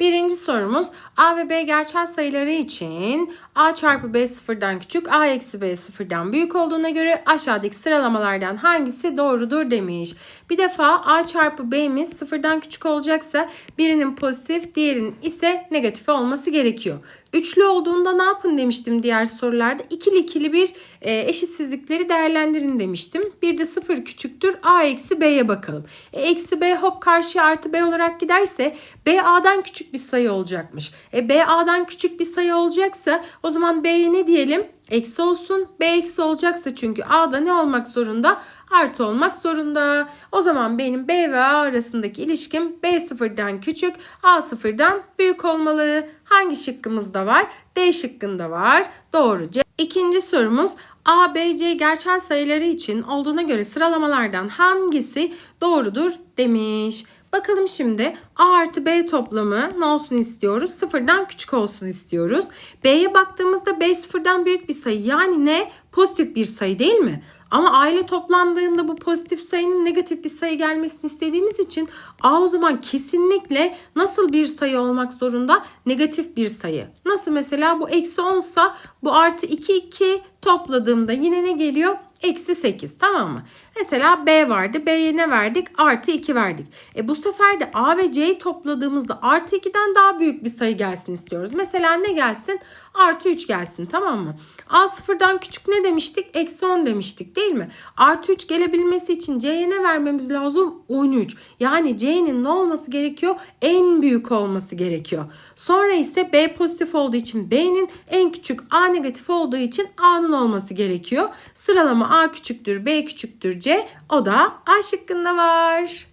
Birinci sorumuz A ve B gerçel sayıları için A çarpı B sıfırdan küçük, A eksi B sıfırdan büyük olduğuna göre aşağıdaki sıralamalardan hangisi doğrudur demiş. Bir defa A çarpı B'miz sıfırdan küçük olacaksa birinin pozitif, diğerinin ise negatif olması gerekiyor. Üçlü olduğunda ne yapın demiştim diğer sorularda. İkili ikili bir e, eşitsizlikleri değerlendirin demiştim. Bir de sıfır küçüktür A eksi B'ye bakalım. E, eksi B hop karşıya artı B olarak giderse B A'dan küçük bir sayı olacakmış. E, B A'dan küçük bir sayı olacaksa o zaman B'ye ne diyelim? Eksi olsun. B eksi olacaksa çünkü A'da ne olmak zorunda? Artı olmak zorunda. O zaman benim B ve A arasındaki ilişkim B sıfırdan küçük, A sıfırdan büyük olmalı. Hangi şıkkımızda var? D şıkkında var. Doğru. C. İkinci sorumuz A, B, C gerçel sayıları için olduğuna göre sıralamalardan hangisi doğrudur demiş. Bakalım şimdi A artı B toplamı ne olsun istiyoruz? Sıfırdan küçük olsun istiyoruz. B'ye baktığımızda B sıfırdan büyük bir sayı. Yani ne? Pozitif bir sayı değil mi? Ama aile toplandığında bu pozitif sayının negatif bir sayı gelmesini istediğimiz için A o zaman kesinlikle nasıl bir sayı olmak zorunda? Negatif bir sayı. Nasıl mesela bu eksi 10 sa bu artı 2 2 topladığımda yine ne geliyor? Eksi 8 tamam mı? Mesela B vardı. B'ye ne verdik? Artı 2 verdik. E bu sefer de A ve C'yi topladığımızda artı 2'den daha büyük bir sayı gelsin istiyoruz. Mesela ne gelsin? Artı 3 gelsin tamam mı? A sıfırdan küçük ne demiştik? Eksi 10 demiştik değil mi? Artı 3 gelebilmesi için C'ye ne vermemiz lazım? 13. Yani C'nin ne olması gerekiyor? En büyük olması gerekiyor. Sonra ise B pozitif olduğu için B'nin en küçük A negatif olduğu için A'nın olması gerekiyor. Sıralama A küçüktür, B küçüktür, C. O da A şıkkında var.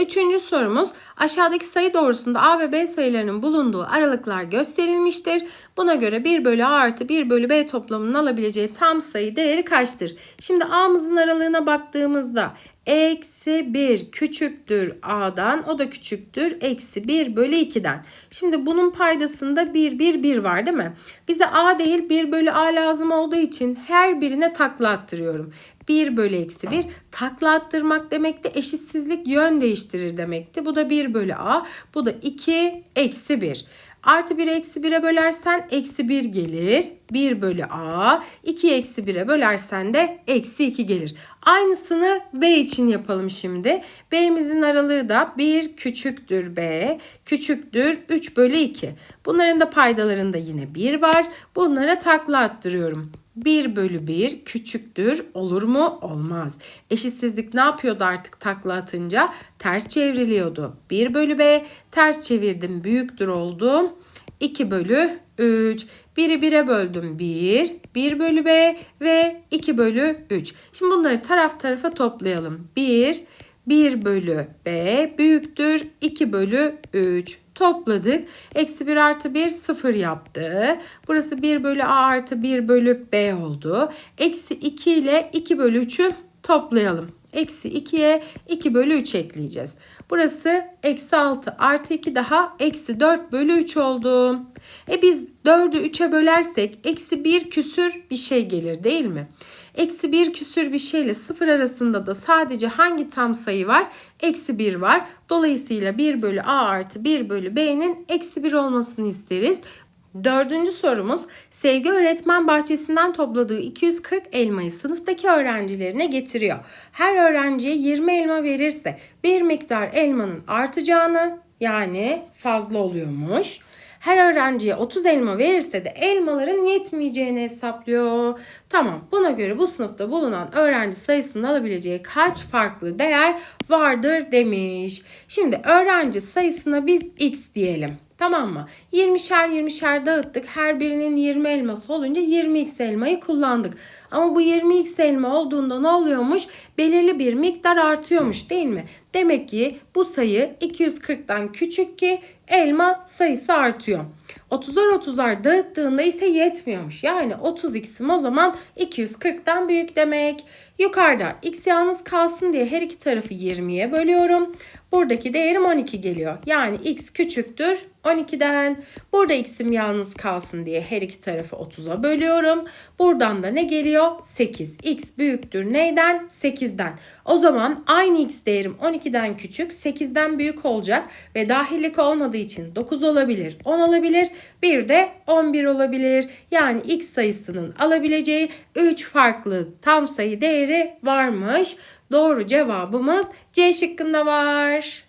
Üçüncü sorumuz aşağıdaki sayı doğrusunda A ve B sayılarının bulunduğu aralıklar gösterilmiştir. Buna göre 1 bölü A artı 1 bölü B toplamının alabileceği tam sayı değeri kaçtır? Şimdi A'mızın aralığına baktığımızda eksi 1 küçüktür A'dan o da küçüktür eksi 1 bölü 2'den. Şimdi bunun paydasında 1 1 1 var değil mi? Bize A değil 1 bölü A lazım olduğu için her birine takla attırıyorum. 1 bölü eksi 1 takla attırmak demek de eşitsizlik yön değiştirir demekti. Bu da 1 bölü A. Bu da 2 eksi 1. Artı 1 eksi 1'e bölersen eksi 1 gelir. 1 bölü A. 2 eksi 1'e bölersen de eksi 2 gelir. Aynısını B için yapalım şimdi. B'mizin aralığı da 1 küçüktür B. Küçüktür 3 bölü 2. Bunların da paydalarında yine 1 var. Bunlara takla attırıyorum. 1 bölü 1 küçüktür olur mu? Olmaz. Eşitsizlik ne yapıyordu artık takla atınca? Ters çevriliyordu. 1 bölü B ters çevirdim büyüktür oldu. 2 bölü 3. 1'i 1'e böldüm 1. 1 bölü B ve 2 bölü 3. Şimdi bunları taraf tarafa toplayalım. 1, 1 bölü B büyüktür 2 bölü 3 topladık. Eksi 1 artı 1 0 yaptı. Burası 1 bölü A artı 1 bölü B oldu. Eksi 2 ile 2 bölü 3'ü toplayalım. Eksi 2'ye 2 bölü 3 ekleyeceğiz. Burası eksi 6 artı 2 daha eksi 4 bölü 3 oldu. E biz 4'ü 3'e bölersek eksi 1 küsür bir şey gelir değil mi? Eksi 1 küsür bir şeyle 0 arasında da sadece hangi tam sayı var? Eksi 1 var. Dolayısıyla 1 bölü A artı 1 bölü B'nin eksi 1 olmasını isteriz. Dördüncü sorumuz Sevgi öğretmen bahçesinden topladığı 240 elmayı sınıftaki öğrencilerine getiriyor. Her öğrenciye 20 elma verirse bir miktar elmanın artacağını yani fazla oluyormuş. Her öğrenciye 30 elma verirse de elmaların yetmeyeceğini hesaplıyor. Tamam buna göre bu sınıfta bulunan öğrenci sayısının alabileceği kaç farklı değer vardır demiş. Şimdi öğrenci sayısına biz x diyelim. Tamam mı? 20'şer 20'şer dağıttık. Her birinin 20 elması olunca 20x elmayı kullandık. Ama bu 20x elma olduğunda ne oluyormuş? Belirli bir miktar artıyormuş değil mi? Demek ki bu sayı 240'dan küçük ki elma sayısı artıyor. 30'ar 30'ar dağıttığında ise yetmiyormuş. Yani 30x'im o zaman 240'dan büyük demek. Yukarıda x yalnız kalsın diye her iki tarafı 20'ye bölüyorum. Buradaki değerim 12 geliyor. Yani x küçüktür 12'den. Burada x'im yalnız kalsın diye her iki tarafı 30'a bölüyorum. Buradan da ne geliyor? 8. x büyüktür neyden? 8'den. O zaman aynı x değerim 12'den küçük 8'den büyük olacak ve dahillik olmadığı için 9 olabilir, 10 olabilir, bir de 11 olabilir. Yani x sayısının alabileceği 3 farklı tam sayı değeri varmış. Doğru cevabımız C şıkkında var.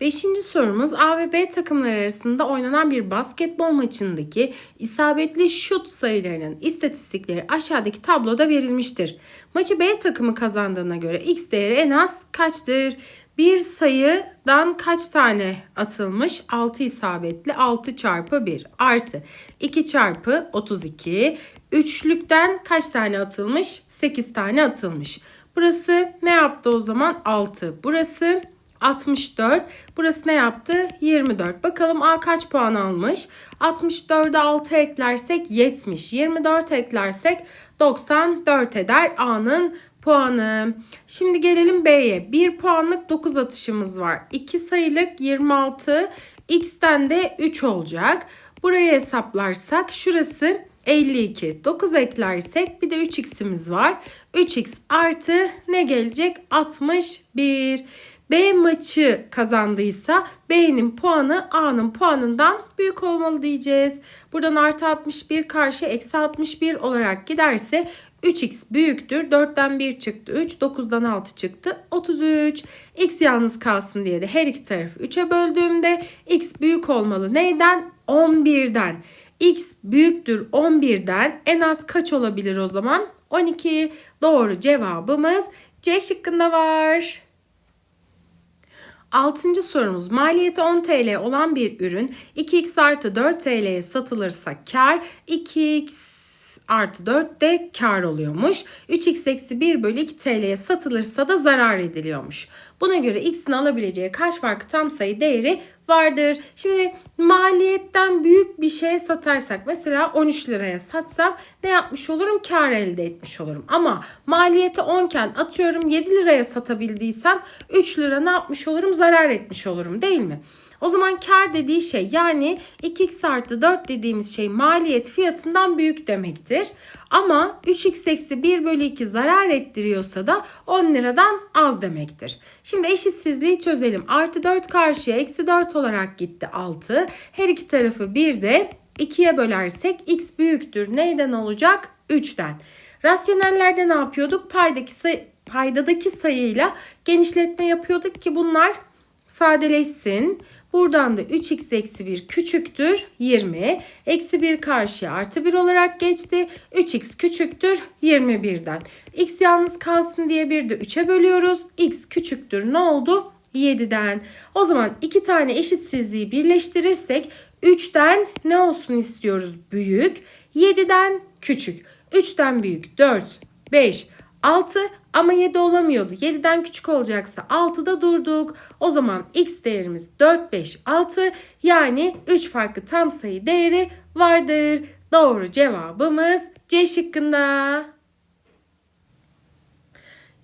Beşinci sorumuz A ve B takımları arasında oynanan bir basketbol maçındaki isabetli şut sayılarının istatistikleri aşağıdaki tabloda verilmiştir. Maçı B takımı kazandığına göre x değeri en az kaçtır? Bir sayıdan kaç tane atılmış? 6 isabetli 6 çarpı 1 artı 2 çarpı 32. Üçlükten kaç tane atılmış? 8 tane atılmış. Burası ne yaptı o zaman? 6. Burası 64. Burası ne yaptı? 24. Bakalım A kaç puan almış? 64'e 6 eklersek 70. 24 eklersek 94 eder A'nın puanı. Şimdi gelelim B'ye. 1 puanlık 9 atışımız var. 2 sayılık 26. X'ten de 3 olacak. Burayı hesaplarsak şurası 52. 9 eklersek bir de 3x'imiz var. 3x artı ne gelecek? 61. B maçı kazandıysa B'nin puanı A'nın puanından büyük olmalı diyeceğiz. Buradan artı 61 karşı eksi 61 olarak giderse 3x büyüktür. 4'ten 1 çıktı 3, 9'dan 6 çıktı 33. x yalnız kalsın diye de her iki tarafı 3'e böldüğümde x büyük olmalı. Neyden? 11'den. x büyüktür 11'den en az kaç olabilir o zaman? 12. Doğru cevabımız C şıkkında var. Altıncı sorumuz. Maliyeti 10 TL olan bir ürün 2x artı 4 TL'ye satılırsa kar 2x artı 4 de kar oluyormuş. 3x eksi 1 bölü 2 TL'ye satılırsa da zarar ediliyormuş. Buna göre x'in alabileceği kaç farklı tam sayı değeri vardır. Şimdi maliyetten büyük bir şey satarsak mesela 13 liraya satsam ne yapmış olurum? Kar elde etmiş olurum. Ama maliyeti 10 iken atıyorum 7 liraya satabildiysem 3 lira ne yapmış olurum? Zarar etmiş olurum değil mi? O zaman kar dediği şey yani 2x artı 4 dediğimiz şey maliyet fiyatından büyük demektir. Ama 3x eksi 1 bölü 2 zarar ettiriyorsa da 10 liradan az demektir. Şimdi eşitsizliği çözelim. Artı 4 karşıya eksi 4 olarak gitti 6. Her iki tarafı 1 de 2'ye bölersek x büyüktür. Neyden olacak? 3'ten. Rasyonellerde ne yapıyorduk? Paydaki sayı, paydadaki sayıyla genişletme yapıyorduk ki bunlar sadeleşsin. Buradan da 3x eksi 1 küçüktür 20. Eksi 1 karşıya artı 1 olarak geçti. 3x küçüktür 21'den. x yalnız kalsın diye bir de 3'e bölüyoruz. x küçüktür ne oldu? 7'den. O zaman iki tane eşitsizliği birleştirirsek 3'ten ne olsun istiyoruz? Büyük. 7'den küçük. 3'ten büyük 4, 5, 6 ama 7 olamıyordu. 7'den küçük olacaksa 6'da durduk. O zaman x değerimiz 4, 5, 6 yani 3 farklı tam sayı değeri vardır. Doğru cevabımız C şıkkında.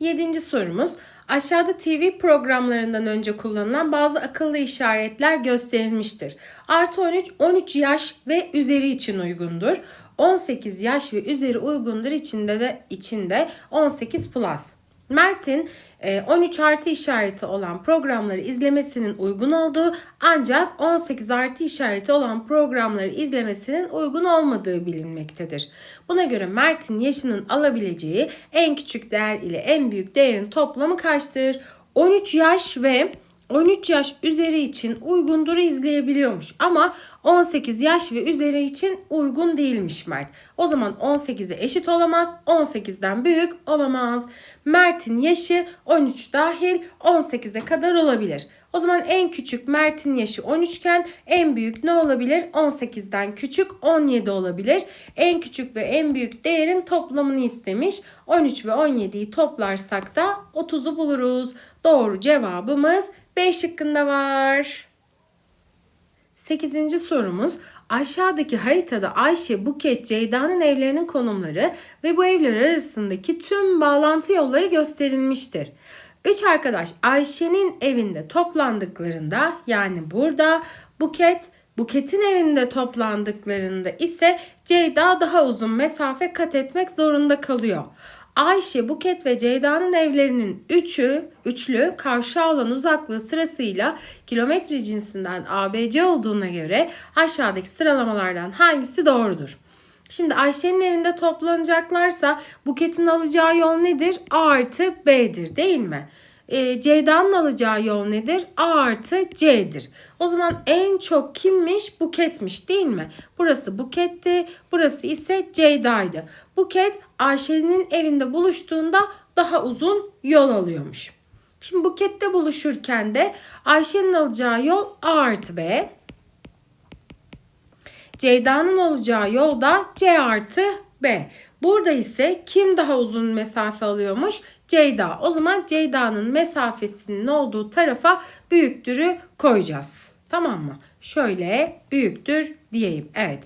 Yedinci sorumuz. Aşağıda TV programlarından önce kullanılan bazı akıllı işaretler gösterilmiştir. Artı 13, 13 yaş ve üzeri için uygundur. 18 yaş ve üzeri uygundur içinde de içinde 18 plus. Mert'in 13 e, artı işareti olan programları izlemesinin uygun olduğu ancak 18 artı işareti olan programları izlemesinin uygun olmadığı bilinmektedir. Buna göre Mert'in yaşının alabileceği en küçük değer ile en büyük değerin toplamı kaçtır? 13 yaş ve 13 yaş üzeri için uygundur izleyebiliyormuş. Ama 18 yaş ve üzeri için uygun değilmiş Mert. O zaman 18'e eşit olamaz. 18'den büyük olamaz. Mert'in yaşı 13 dahil 18'e kadar olabilir. O zaman en küçük Mert'in yaşı 13 iken en büyük ne olabilir? 18'den küçük 17 olabilir. En küçük ve en büyük değerin toplamını istemiş. 13 ve 17'yi toplarsak da 30'u buluruz. Doğru cevabımız B şıkkında var. 8. sorumuz aşağıdaki haritada Ayşe, Buket, Ceyda'nın evlerinin konumları ve bu evler arasındaki tüm bağlantı yolları gösterilmiştir. Üç arkadaş Ayşe'nin evinde toplandıklarında yani burada Buket Buket'in evinde toplandıklarında ise Ceyda daha uzun mesafe kat etmek zorunda kalıyor. Ayşe, Buket ve Ceyda'nın evlerinin üçü, üçlü karşı uzaklığı sırasıyla kilometre cinsinden ABC olduğuna göre aşağıdaki sıralamalardan hangisi doğrudur? Şimdi Ayşe'nin evinde toplanacaklarsa Buket'in alacağı yol nedir? A artı B'dir değil mi? E, Ceyda'nın alacağı yol nedir? A artı C'dir. O zaman en çok kimmiş? Buket'miş değil mi? Burası Buket'ti. Burası ise Ceyda'ydı. Buket Ayşe'nin evinde buluştuğunda daha uzun yol alıyormuş. Şimdi Buket'te buluşurken de Ayşe'nin alacağı yol A artı B. Ceyda'nın olacağı yol da C artı B. Burada ise kim daha uzun mesafe alıyormuş? Ceyda. O zaman Ceyda'nın mesafesinin olduğu tarafa büyüktürü koyacağız. Tamam mı? Şöyle büyüktür diyeyim. Evet.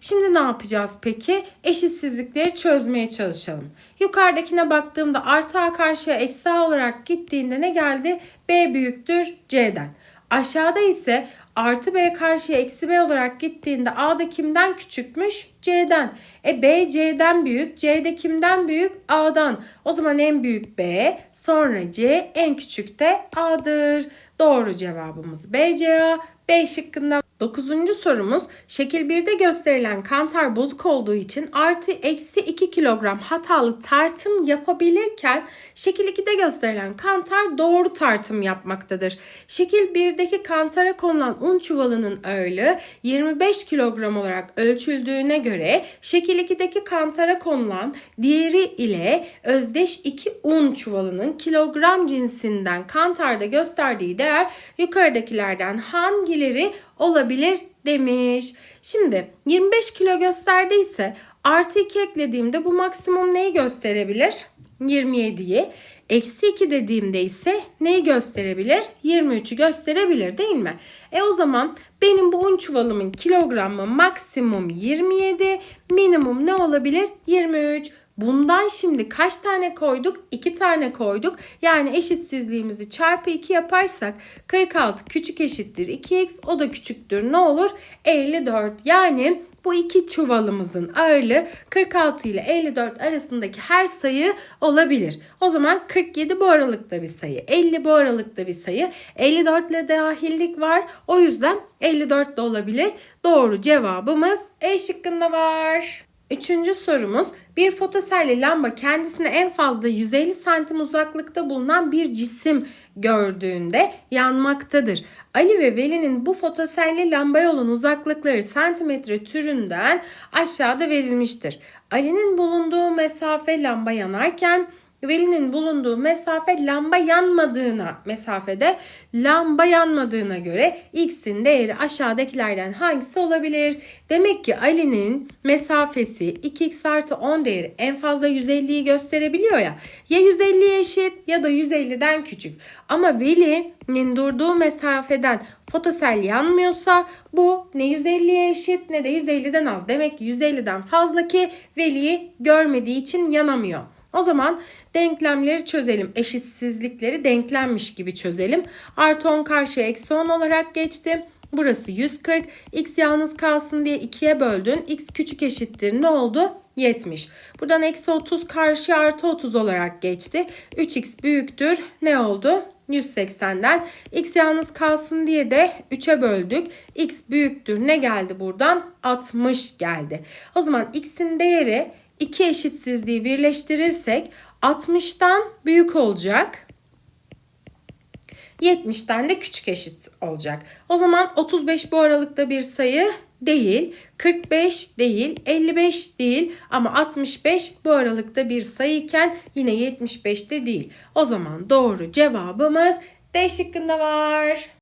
Şimdi ne yapacağız peki? Eşitsizlikleri çözmeye çalışalım. Yukarıdakine baktığımda artı A karşıya eksi A olarak gittiğinde ne geldi? B büyüktür C'den. Aşağıda ise artı B karşıya eksi B olarak gittiğinde A da kimden küçükmüş? C'den. E B C'den büyük. C de kimden büyük? A'dan. O zaman en büyük B, sonra C, en küçük de A'dır. Doğru cevabımız B, C, A. B şıkkında. Dokuzuncu sorumuz şekil 1'de gösterilen kantar bozuk olduğu için artı eksi 2 kilogram hatalı tartım yapabilirken şekil 2'de gösterilen kantar doğru tartım yapmaktadır. Şekil 1'deki kantara konulan un çuvalının ağırlığı 25 kilogram olarak ölçüldüğüne göre şekil 2'deki kantara konulan diğeri ile özdeş iki un çuvalının kilogram cinsinden kantarda gösterdiği değer yukarıdakilerden hangileri olabilir demiş. Şimdi 25 kilo gösterdiyse artı 2 eklediğimde bu maksimum neyi gösterebilir? 27'yi. Eksi 2 dediğimde ise neyi gösterebilir? 23'ü gösterebilir değil mi? E o zaman benim bu un çuvalımın kilogramı maksimum 27, minimum ne olabilir? 23. Bundan şimdi kaç tane koyduk? 2 tane koyduk. Yani eşitsizliğimizi çarpı 2 yaparsak 46 küçük eşittir 2x o da küçüktür ne olur? 54 yani bu iki çuvalımızın ağırlığı 46 ile 54 arasındaki her sayı olabilir. O zaman 47 bu aralıkta bir sayı, 50 bu aralıkta bir sayı, 54 ile dahillik var. O yüzden 54 de olabilir. Doğru cevabımız E şıkkında var. Üçüncü sorumuz bir fotoselli lamba kendisine en fazla 150 santim uzaklıkta bulunan bir cisim gördüğünde yanmaktadır. Ali ve Veli'nin bu fotoselli lambaya olan uzaklıkları santimetre türünden aşağıda verilmiştir. Ali'nin bulunduğu mesafe lamba yanarken Veli'nin bulunduğu mesafe lamba yanmadığına mesafede lamba yanmadığına göre x'in değeri aşağıdakilerden hangisi olabilir? Demek ki Ali'nin mesafesi 2x artı 10 değeri en fazla 150'yi gösterebiliyor ya. Ya 150'ye eşit ya da 150'den küçük. Ama Veli'nin durduğu mesafeden fotosel yanmıyorsa bu ne 150'ye eşit ne de 150'den az. Demek ki 150'den fazla ki Veli'yi görmediği için yanamıyor. O zaman denklemleri çözelim. Eşitsizlikleri denklenmiş gibi çözelim. Artı 10 karşıya eksi 10 olarak geçti. Burası 140. X yalnız kalsın diye 2'ye böldün. X küçük eşittir ne oldu? 70. Buradan eksi 30 karşıya artı 30 olarak geçti. 3x büyüktür. Ne oldu? 180'den. X yalnız kalsın diye de 3'e böldük. X büyüktür. Ne geldi buradan? 60 geldi. O zaman x'in değeri iki eşitsizliği birleştirirsek 60'tan büyük olacak. 70'ten de küçük eşit olacak. O zaman 35 bu aralıkta bir sayı değil, 45 değil, 55 değil ama 65 bu aralıkta bir sayıyken yine 75 de değil. O zaman doğru cevabımız D şıkkında var.